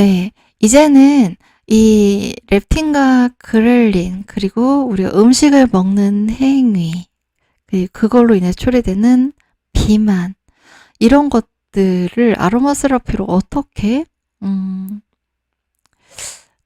네. 이제는 이 렙틴과 그렐린 그리고 우리가 음식을 먹는 행위 그- 그걸로 인해 초래되는 비만 이런 것들을 아로마 세라피로 어떻게 음,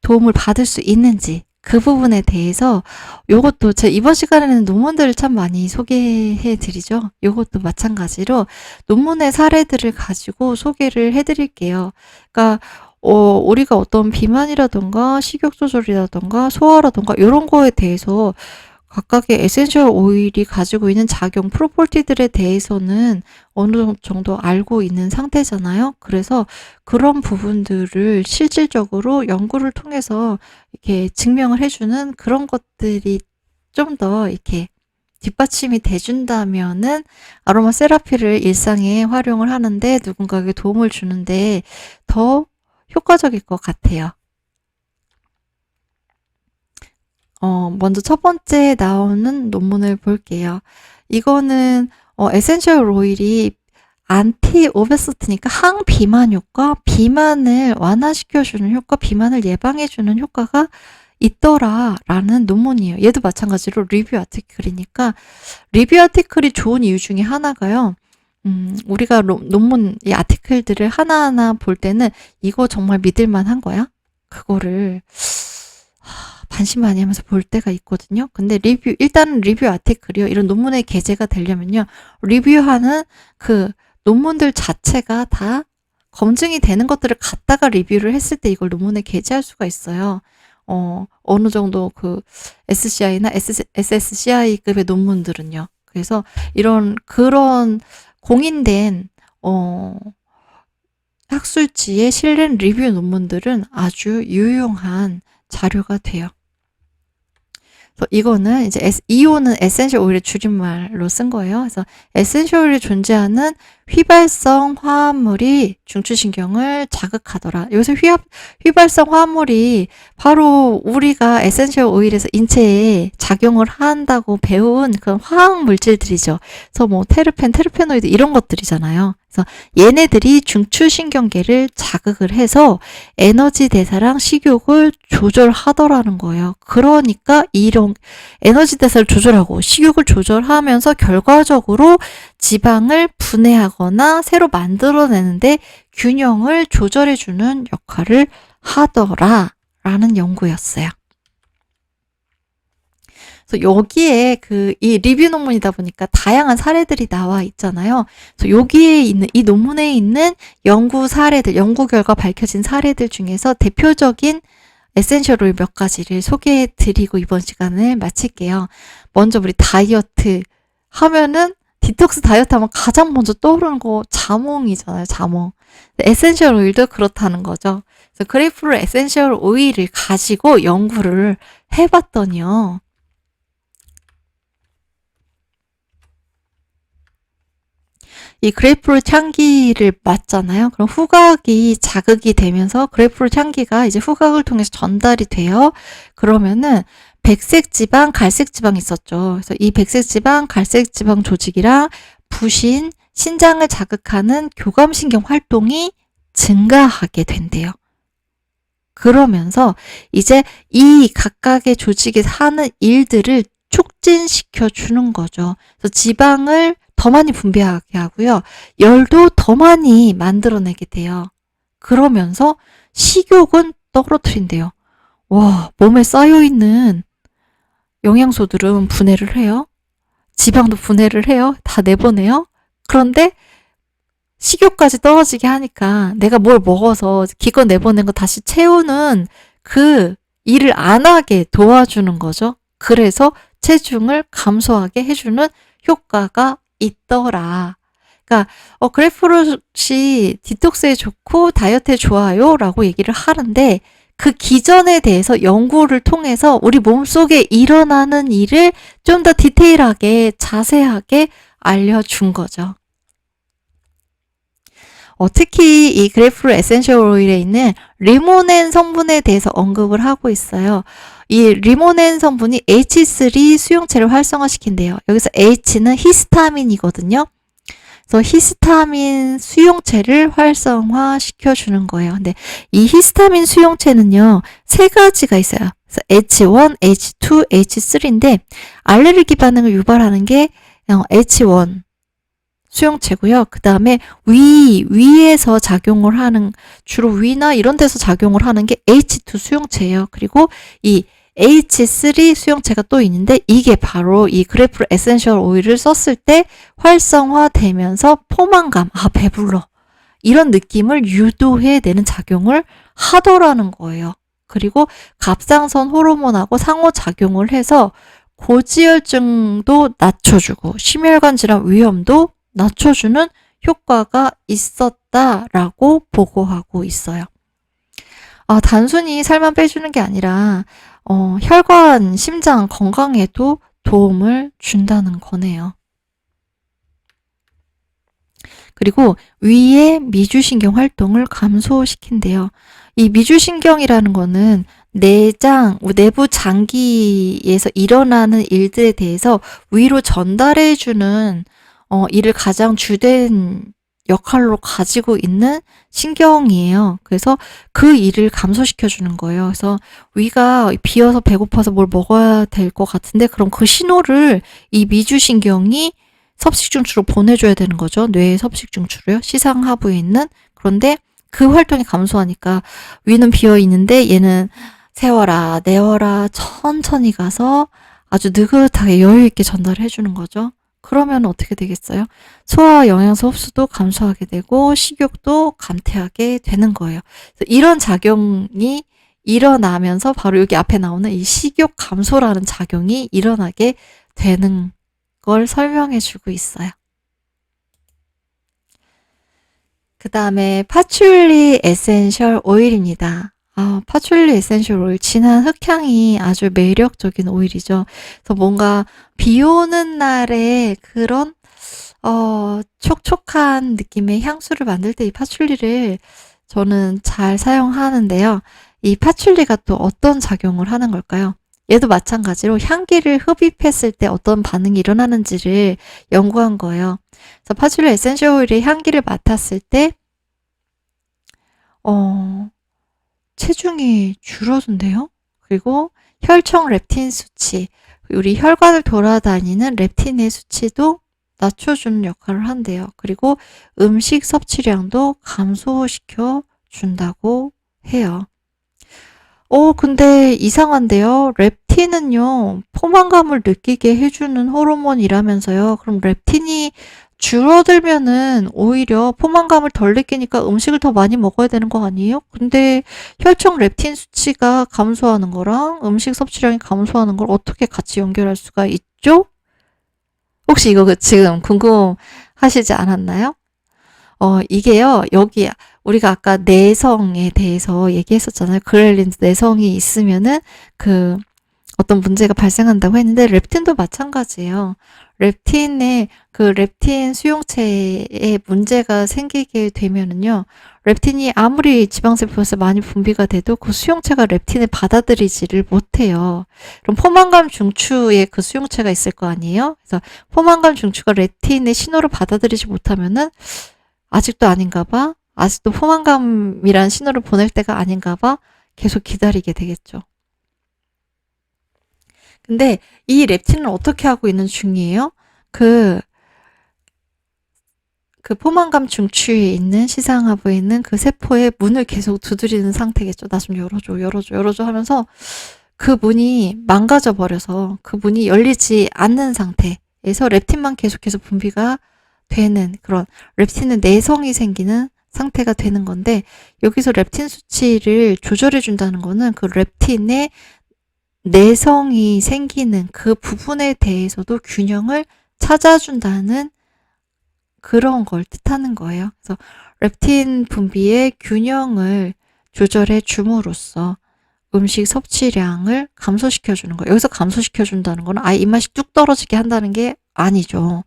도움을 받을 수 있는지 그 부분에 대해서 요것도 제 이번 시간에는 논문들을 참 많이 소개해 드리죠. 요것도 마찬가지로 논문의 사례들을 가지고 소개를 해 드릴게요. 그러니까 어, 우리가 어떤 비만이라던가 식욕 조절이라던가 소화라던가 이런 거에 대해서 각각의 에센셜 오일이 가지고 있는 작용 프로퍼티들에 대해서는 어느 정도 알고 있는 상태잖아요. 그래서 그런 부분들을 실질적으로 연구를 통해서 이렇게 증명을 해주는 그런 것들이 좀 더 이렇게 뒷받침이 돼준다면은 아로마 세라피를 일상에 활용을 하는데 누군가에게 도움을 주는데 더 효과적일 것 같아요. 어, 먼저 첫 번째 나오는 논문을 볼게요. 이거는 어, 에센셜 오일이 안티 오베스트니까 항비만 효과, 비만을 완화시켜주는 효과, 비만을 예방해주는 효과가 있더라라는 논문이에요. 얘도 마찬가지로 리뷰 아티클이니까 리뷰 아티클이 좋은 이유 중에 하나가요. 음, 우리가 로- 논문 이 아티클들을 하나하나 볼 때는 이거 정말 믿을만 한 거야? 그거를 하, 반신반의 하면서 볼 때가 있거든요. 근데 리뷰 일단은 리뷰 아티클이요. 이런 논문의 게재가 되려면요. 리뷰하는 그 논문들 자체가 다 검증이 되는 것들을 갖다가 리뷰를 했을 때 이걸 논문에 게재할 수가 있어요. 어, 어느 정도 그 SCI나 SSCI급의 논문들은요. 그래서 이런 그런 공인된 어 학술지에 실린 리뷰 논문들은 아주 유용한 자료가 돼요. 그래서 이거는 이제 이오는 에센셜 오일의 줄임말로 쓴 거예요. 그래서 에센셜 오일에 존재하는 휘발성 화합물이 중추신경을 자극하더라. 여기서 휘합, 휘발성 화합물이 바로 우리가 에센셜 오일에서 인체에 작용을 한다고 배운 그런 화학 물질들이죠. 그래서 뭐 테르펜, 테르페노이드 이런 것들이잖아요. 그래서 얘네들이 중추신경계를 자극을 해서 에너지 대사랑 식욕을 조절하더라는 거예요. 그러니까 이런 에너지 대사를 조절하고 식욕을 조절하면서 결과적으로 지방을 분해하거나 새로 만들어내는데 균형을 조절해주는 역할을 하더라라는 연구였어요. 그래서 여기에 그 이 리뷰 논문이다 보니까 다양한 사례들이 나와 있잖아요. 그래서 여기에 있는 이 논문에 있는 연구 사례들, 연구 결과 밝혀진 사례들 중에서 대표적인 에센셜 오일 몇 가지를 소개해 드리고 이번 시간을 마칠게요. 먼저 우리 다이어트 하면은 디톡스 다이어트 하면 가장 먼저 떠오르는 거 자몽이잖아요, 자몽. 에센셜 오일도 그렇다는 거죠. 그래서 그레이프를 에센셜 오일을 가지고 연구를 해봤더니요. 이 그레이프루트 향기를 맡잖아요. 그럼 후각이 자극이 되면서 그레이프루트 향기가 이제 후각을 통해서 전달이 돼요. 그러면은 백색 지방, 갈색 지방 있었죠. 그래서 이 백색 지방, 갈색 지방 조직이랑 부신, 신장을 자극하는 교감신경 활동이 증가하게 된대요. 그러면서 이제 이 각각의 조직에서 하는 일들을 촉진시켜 주는 거죠. 그래서 지방을 더 많이 분비하게 하고요. 열도 더 많이 만들어내게 돼요. 그러면서 식욕은 떨어뜨린대요. 와, 몸에 쌓여있는 영양소들은 분해를 해요. 지방도 분해를 해요. 다 내보내요. 그런데 식욕까지 떨어지게 하니까 내가 뭘 먹어서 기껏 내보낸 거 다시 채우는 그 일을 안 하게 도와주는 거죠. 그래서 체중을 감소하게 해주는 효과가 있더라. 그러니까 어 그래프루트이 디톡스에 좋고 다이어트에 좋아요라고 얘기를 하는데 그 기전에 대해서 연구를 통해서 우리 몸속에 일어나는 일을 좀 더 디테일하게 자세하게 알려준 거죠. 어, 특히 이 그래프루 에센셜 오일에 있는 리모넨 성분에 대해서 언급을 하고 있어요. 이 리모넨 성분이 H3 수용체를 활성화시킨대요. 여기서 H는 히스타민이거든요. 그래서 히스타민 수용체를 활성화시켜 주는 거예요. 근데 이 히스타민 수용체는요, 세 가지가 있어요. 그래서 H1, H2, H3인데 알레르기 반응을 유발하는 게 어, H1 수용체고요. 그 다음에 위, 위에서 작용을 하는, 주로 위나 이런 데서 작용을 하는 게 H2 수용체예요. 그리고 이 H3 수용체가 또 있는데 이게 바로 이 그래프 에센셜 오일을 썼을 때 활성화되면서 포만감, 아, 배불러. 이런 느낌을 유도해내는 작용을 하더라는 거예요. 그리고 갑상선 호르몬하고 상호작용을 해서 고지혈증도 낮춰주고 심혈관 질환 위험도 낮춰주는 효과가 있었다라고 보고하고 있어요. 아, 단순히 살만 빼주는 게 아니라 어, 혈관, 심장 건강에도 도움을 준다는 거네요. 그리고 위의 미주신경 활동을 감소시킨대요. 이 미주신경이라는 거는 내장, 내부 장기에서 일어나는 일들에 대해서 위로 전달해주는 어, 이를 가장 주된 역할로 가지고 있는 신경이에요. 그래서 그 일을 감소시켜 주는 거예요. 그래서 위가 비어서 배고파서 뭘 먹어야 될 것 같은데 그럼 그 신호를 이 미주신경이 섭식중추로 보내줘야 되는 거죠. 뇌의 섭식중추로요. 시상하부에 있는. 그런데 그 활동이 감소하니까 위는 비어 있는데 얘는 세워라, 내워라, 천천히 가서 아주 느긋하게 여유 있게 전달해 주는 거죠. 그러면 어떻게 되겠어요? 소화 영양소 흡수도 감소하게 되고 식욕도 감퇴하게 되는 거예요. 이런 작용이 일어나면서 바로 여기 앞에 나오는 이 식욕 감소라는 작용이 일어나게 되는 걸 설명해 주고 있어요. 그 다음에 파출리 에센셜 오일입니다. 아, 파출리 에센셜 오일. 진한 흑향이 아주 매력적인 오일이죠. 그래서 뭔가 비 오는 날에 그런, 어, 촉촉한 느낌의 향수를 만들 때 이 파출리를 저는 잘 사용하는데요. 이 파출리가 또 어떤 작용을 하는 걸까요? 얘도 마찬가지로 향기를 흡입했을 때 어떤 반응이 일어나는지를 연구한 거예요. 그래서 파출리 에센셜 오일의 향기를 맡았을 때, 어, 체중이 줄어든대요. 그리고 혈청 렙틴 수치, 우리 혈관을 돌아다니는 렙틴의 수치도 낮춰주는 역할을 한대요. 그리고 음식 섭취량도 감소시켜 준다고 해요. 어, 근데 이상한데요. 렙틴은요, 포만감을 느끼게 해주는 호르몬이라면서요. 그럼 렙틴이 줄어들면은 오히려 포만감을 덜 느끼니까 음식을 더 많이 먹어야 되는 거 아니에요? 근데 혈청 렙틴 수치가 감소하는 거랑 음식 섭취량이 감소하는 걸 어떻게 같이 연결할 수가 있죠? 혹시 이거 그 지금 궁금하시지 않았나요? 어, 이게요, 여기, 우리가 아까 내성에 대해서 얘기했었잖아요. 그렐린 내성이 있으면은 그 어떤 문제가 발생한다고 했는데 렙틴도 마찬가지예요. 렙틴의 그 렙틴 수용체에 문제가 생기게 되면은요. 렙틴이 아무리 지방세포에서 많이 분비가 돼도 그 수용체가 렙틴을 받아들이지를 못해요. 그럼 포만감 중추에 그 수용체가 있을 거 아니에요? 그래서 포만감 중추가 렙틴의 신호를 받아들이지 못하면은 아직도 아닌가 봐. 아직도 포만감이란 신호를 보낼 때가 아닌가 봐. 계속 기다리게 되겠죠. 근데 이 렙틴은 어떻게 하고 있는 중이에요? 그, 그 포만감 중추에 있는 시상하부에 있는 그 세포의 문을 계속 두드리는 상태겠죠. 나 좀 열어줘, 열어줘, 열어줘 하면서 그 문이 망가져 버려서 그 문이 열리지 않는 상태에서 렙틴만 계속해서 분비가 되는 그런 렙틴은 내성이 생기는 상태가 되는 건데 여기서 렙틴 수치를 조절해 준다는 거는 그 렙틴의 내성이 생기는 그 부분에 대해서도 균형을 찾아준다는 그런 걸 뜻하는 거예요. 그래서 렙틴 분비의 균형을 조절해 줌으로써 음식 섭취량을 감소시켜 주는 거예요. 여기서 감소시켜 준다는 거는 아예 입맛이 뚝 떨어지게 한다는 게 아니죠.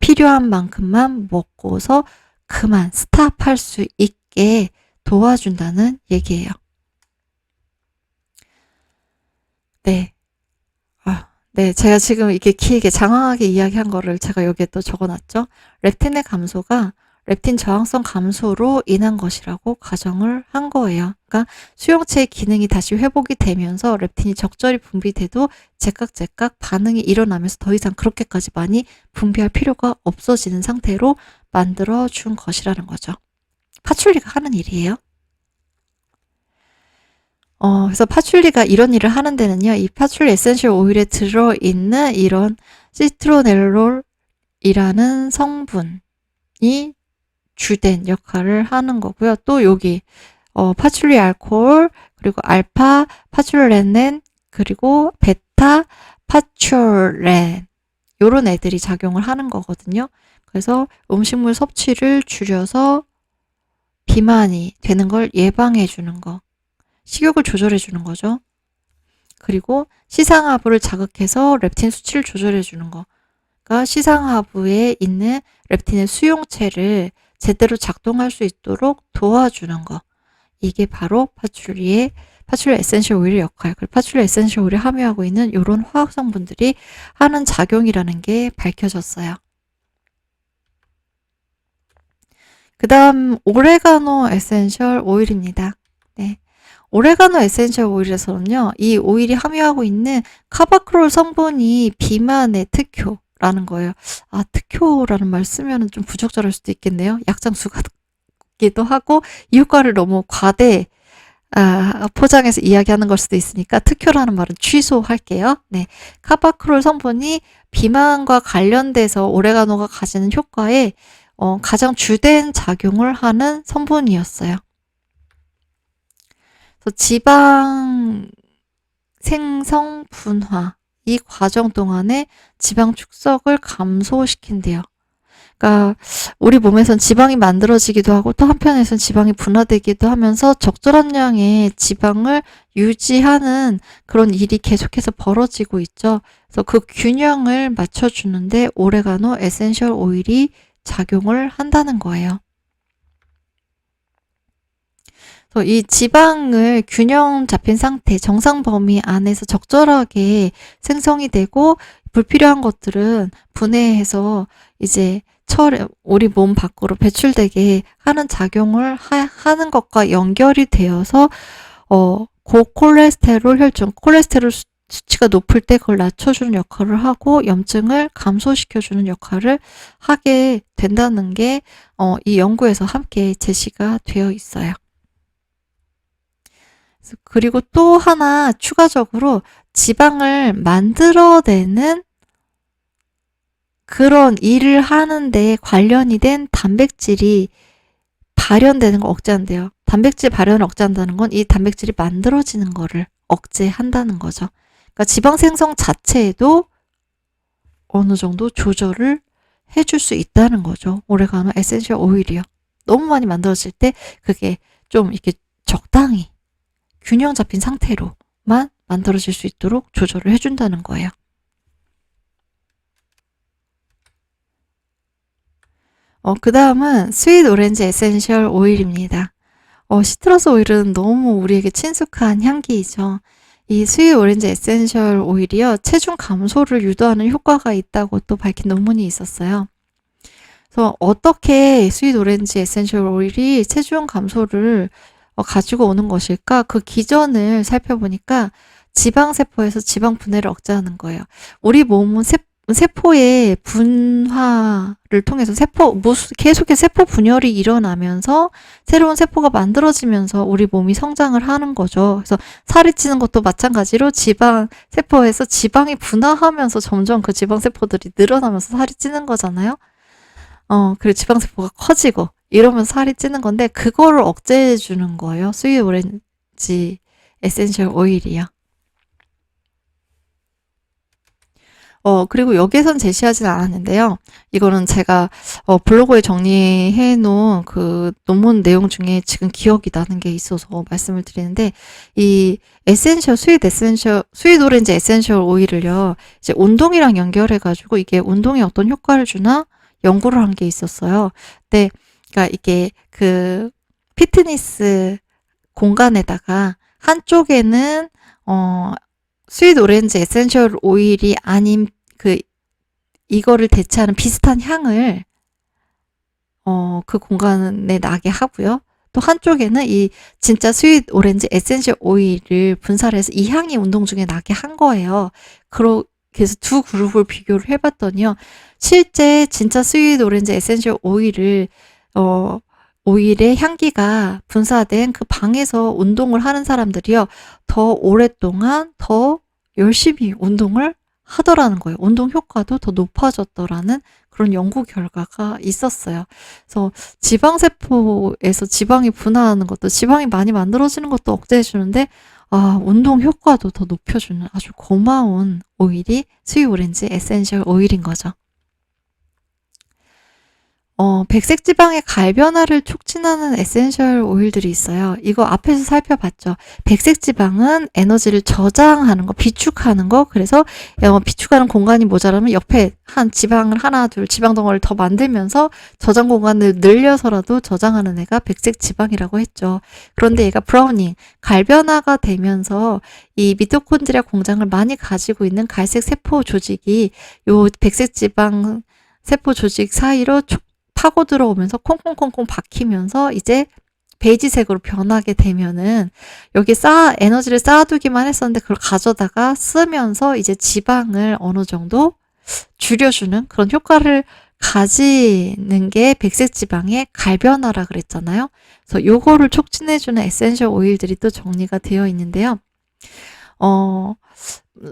필요한 만큼만 먹고서 그만 스탑할 수 있게 도와준다는 얘기예요. 네. 아, 네, 제가 지금 이렇게 길게 장황하게 이야기한 거를 제가 여기에 또 적어놨죠. 렙틴의 감소가 렙틴 저항성 감소로 인한 것이라고 가정을 한 거예요. 그러니까 수용체의 기능이 다시 회복이 되면서 렙틴이 적절히 분비돼도 제깍제깍 반응이 일어나면서 더 이상 그렇게까지 많이 분비할 필요가 없어지는 상태로 만들어 준 것이라는 거죠. 파출리가 하는 일이에요. 어, 그래서 파출리가 이런 일을 하는 데는요, 이 파출리 에센셜 오일에 들어있는 이런 시트로넬롤이라는 성분이 주된 역할을 하는 거고요. 또 여기, 어, 파출리 알코올, 그리고 알파, 파출렌넨, 그리고 베타, 파출렌. 요런 애들이 작용을 하는 거거든요. 그래서 음식물 섭취를 줄여서 비만이 되는 걸 예방해 주는 거. 식욕을 조절해 주는 거죠. 그리고 시상하부를 자극해서 렙틴 수치를 조절해 주는 거. 그러니까 시상하부에 있는 렙틴의 수용체를 제대로 작동할 수 있도록 도와주는 거. 이게 바로 파출리의 파출리 에센셜 오일의 역할. 그리고 파출리 에센셜 오일이 함유하고 있는 이런 화학 성분들이 하는 작용이라는 게 밝혀졌어요. 그 다음 오레가노 에센셜 오일입니다. 네. 오레가노 에센셜 오일에서는요, 이 오일이 함유하고 있는 카바크롤 성분이 비만의 특효라는 거예요. 아, 특효라는 말 쓰면 좀 부적절할 수도 있겠네요. 약장수가 기도 하고, 이 효과를 너무 과대, 아, 포장해서 이야기하는 걸 수도 있으니까 특효라는 말은 취소할게요. 네. 카바크롤 성분이 비만과 관련돼서 오레가노가 가지는 효과에 어, 가장 주된 작용을 하는 성분이었어요. 지방 생성 분화 이 과정 동안에 지방 축적을 감소시킨대요. 그러니까 우리 몸에선 지방이 만들어지기도 하고 또 한편에선 지방이 분화되기도 하면서 적절한 양의 지방을 유지하는 그런 일이 계속해서 벌어지고 있죠. 그래서 그 균형을 맞춰주는데 오레가노 에센셜 오일이 작용을 한다는 거예요. 이 지방을 균형 잡힌 상태, 정상 범위 안에서 적절하게 생성이 되고 불필요한 것들은 분해해서 이제 철, 우리 몸 밖으로 배출되게 하는 작용을 하, 는 것과 연결이 되어서 어, 고콜레스테롤 혈중, 콜레스테롤 수치가 높을 때 그걸 낮춰주는 역할을 하고 염증을 감소시켜주는 역할을 하게 된다는 게, 어, 이 연구에서 함께 제시가 되어 있어요. 그리고 또 하나 추가적으로 지방을 만들어내는 그런 일을 하는데 관련이 된 단백질이 발현되는 걸 억제한대요. 단백질 발현을 억제한다는 건 이 단백질이 만들어지는 거를 억제한다는 거죠. 그러니까 지방 생성 자체에도 어느 정도 조절을 해줄 수 있다는 거죠. 오레가노 에센셜 오일이요. 너무 많이 만들어질 때 그게 좀 이렇게 적당히 균형 잡힌 상태로만 만들어질 수 있도록 조절을 해준다는 거예요. 어, 그 다음은 스윗 오렌지 에센셜 오일입니다. 어, 시트러스 오일은 너무 우리에게 친숙한 향기이죠. 이 스윗 오렌지 에센셜 오일이요, 체중 감소를 유도하는 효과가 있다고 또 밝힌 논문이 있었어요. 그래서 어떻게 스윗 오렌지 에센셜 오일이 체중 감소를 어, 가지고 오는 것일까? 그 기전을 살펴보니까 지방세포에서 지방 분해를 억제하는 거예요. 우리 몸은 세, 세포의 분화를 통해서 세포 계속해서 세포 분열이 일어나면서 새로운 세포가 만들어지면서 우리 몸이 성장을 하는 거죠. 그래서 살이 찌는 것도 마찬가지로 지방 세포에서 지방이 분화하면서 점점 그 지방 세포들이 늘어나면서 살이 찌는 거잖아요. 어, 그리고 지방 세포가 커지고 이러면 살이 찌는 건데 그거를 억제해 주는 거예요. 스윗 오렌지 에센셜 오일이요. 어, 그리고 여기에선 제시하진 않았는데요. 이거는 제가 어, 블로그에 정리해 놓은 그 논문 내용 중에 지금 기억이 나는 게 있어서 말씀을 드리는데, 이 에센셜, 스윗 에센셜, 스윗 오렌지 에센셜 오일을요, 이제 운동이랑 연결해 가지고 이게 운동에 어떤 효과를 주나 연구를 한 게 있었어요. 근데, 그니까 이게 그 피트니스 공간에다가 한쪽에는, 어, 스윗 오렌지 에센셜 오일이 아닌 그 이거를 대체하는 비슷한 향을 어, 그 공간에 나게 하고요. 또 한쪽에는 이 진짜 스윗 오렌지 에센셜 오일을 분사를 해서 이 향이 운동 중에 나게 한 거예요. 그러, 그래서 두 그룹을 비교를 해봤더니요. 실제 진짜 스윗 오렌지 에센셜 오일을, 어, 오일의 향기가 분사된 그 방에서 운동을 하는 사람들이요. 더 오랫동안 더 열심히 운동을 하더라는 거예요. 운동 효과도 더 높아졌더라는 그런 연구 결과가 있었어요. 그래서 지방세포에서 지방이 분화하는 것도 지방이 많이 만들어지는 것도 억제해주는데 아, 운동 효과도 더 높여주는 아주 고마운 오일이 스위 오렌지 에센셜 오일인 거죠. 어, 백색 지방의 갈 변화를 촉진하는 에센셜 오일들이 있어요. 이거 앞에서 살펴봤죠. 백색 지방은 에너지를 저장하는 거, 비축하는 거. 그래서 어, 비축하는 공간이 모자라면 옆에 한 지방을 하나, 둘, 지방 덩어리를 더 만들면서 저장 공간을 늘려서라도 저장하는 애가 백색 지방이라고 했죠. 그런데 얘가 브라우닝, 갈 변화가 되면서 이 미토콘드리아 공장을 많이 가지고 있는 갈색 세포 조직이 요 백색 지방 세포 조직 사이로 촉 파고 들어오면서 콩콩콩콩 박히면서 이제 베이지색으로 변하게 되면은 여기 쌓아 에너지를 쌓아두기만 했었는데 그걸 가져다가 쓰면서 이제 지방을 어느 정도 줄여주는 그런 효과를 가지는 게 백색 지방의 갈변화라 그랬잖아요. 그래서 요거를 촉진해주는 에센셜 오일들이 또 정리가 되어 있는데요. 어,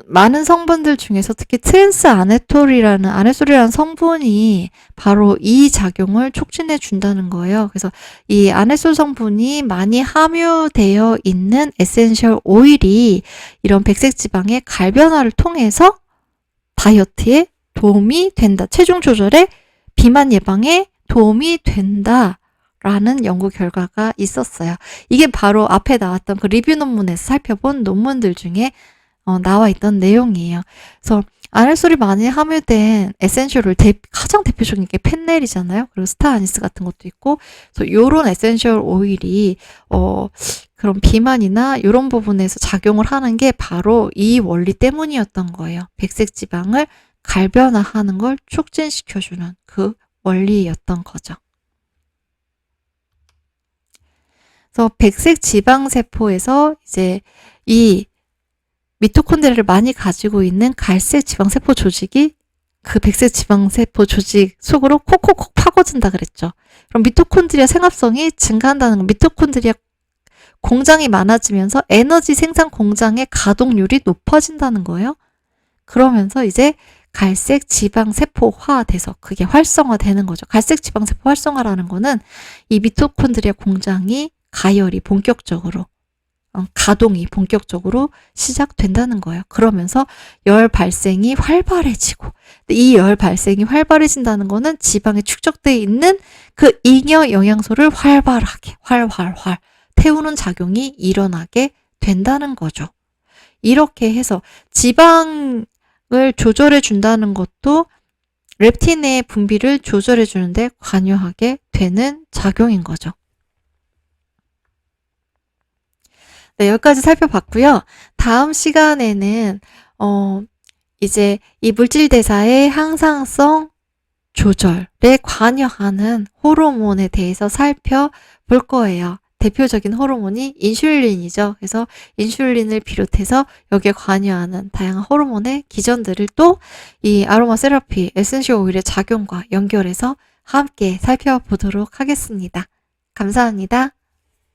많은 성분들 중에서 특히 트랜스 아네톨이라는 아네솔이라는 성분이 바로 이 작용을 촉진해 준다는 거예요. 그래서 이 아네솔 성분이 많이 함유되어 있는 에센셜 오일이 이런 백색 지방의 갈변화를 통해서 다이어트에 도움이 된다. 체중 조절에 비만 예방에 도움이 된다. 라는 연구 결과가 있었어요. 이게 바로 앞에 나왔던 그 리뷰 논문에서 살펴본 논문들 중에 어, 나와 있던 내용이에요. 그래서 아네솔이 많이 함유된 에센셜을 대, 가장 대표적인 게 펜넬이잖아요. 그리고 스타 아니스 같은 것도 있고, 그래서 요런 에센셜 오일이 어 그런 비만이나 이런 부분에서 작용을 하는 게 바로 이 원리 때문이었던 거예요. 백색 지방을 갈변화하는 걸 촉진시켜주는 그 원리였던 거죠. 그래서 백색 지방 세포에서 이제 이 미토콘드리아를 많이 가지고 있는 갈색 지방 세포 조직이 그 백색 지방 세포 조직 속으로 콕콕콕 파고든다 그랬죠. 그럼 미토콘드리아 생합성이 증가한다는 건 미토콘드리아 공장이 많아지면서 에너지 생산 공장의 가동률이 높아진다는 거예요. 그러면서 이제 갈색 지방 세포화 돼서 그게 활성화되는 거죠. 갈색 지방 세포 활성화라는 거는 이 미토콘드리아 공장이 가열이 본격적으로 어, 가동이 본격적으로 시작된다는 거예요. 그러면서 열 발생이 활발해지고 이 열 발생이 활발해진다는 거는 지방에 축적되어 있는 그 잉여 영양소를 활발하게 활활활 태우는 작용이 일어나게 된다는 거죠. 이렇게 해서 지방을 조절해 준다는 것도 렙틴의 분비를 조절해 주는데 관여하게 되는 작용인 거죠. 네, 여기까지 살펴봤고요. 다음 시간에는 어 이제 이 물질 대사의 항상성 조절에 관여하는 호르몬에 대해서 살펴볼 거예요. 대표적인 호르몬이 인슐린이죠. 그래서 인슐린을 비롯해서 여기에 관여하는 다양한 호르몬의 기전들을 또 이 아로마 세라피 에센셜 오일의 작용과 연결해서 함께 살펴보도록 하겠습니다. 감사합니다.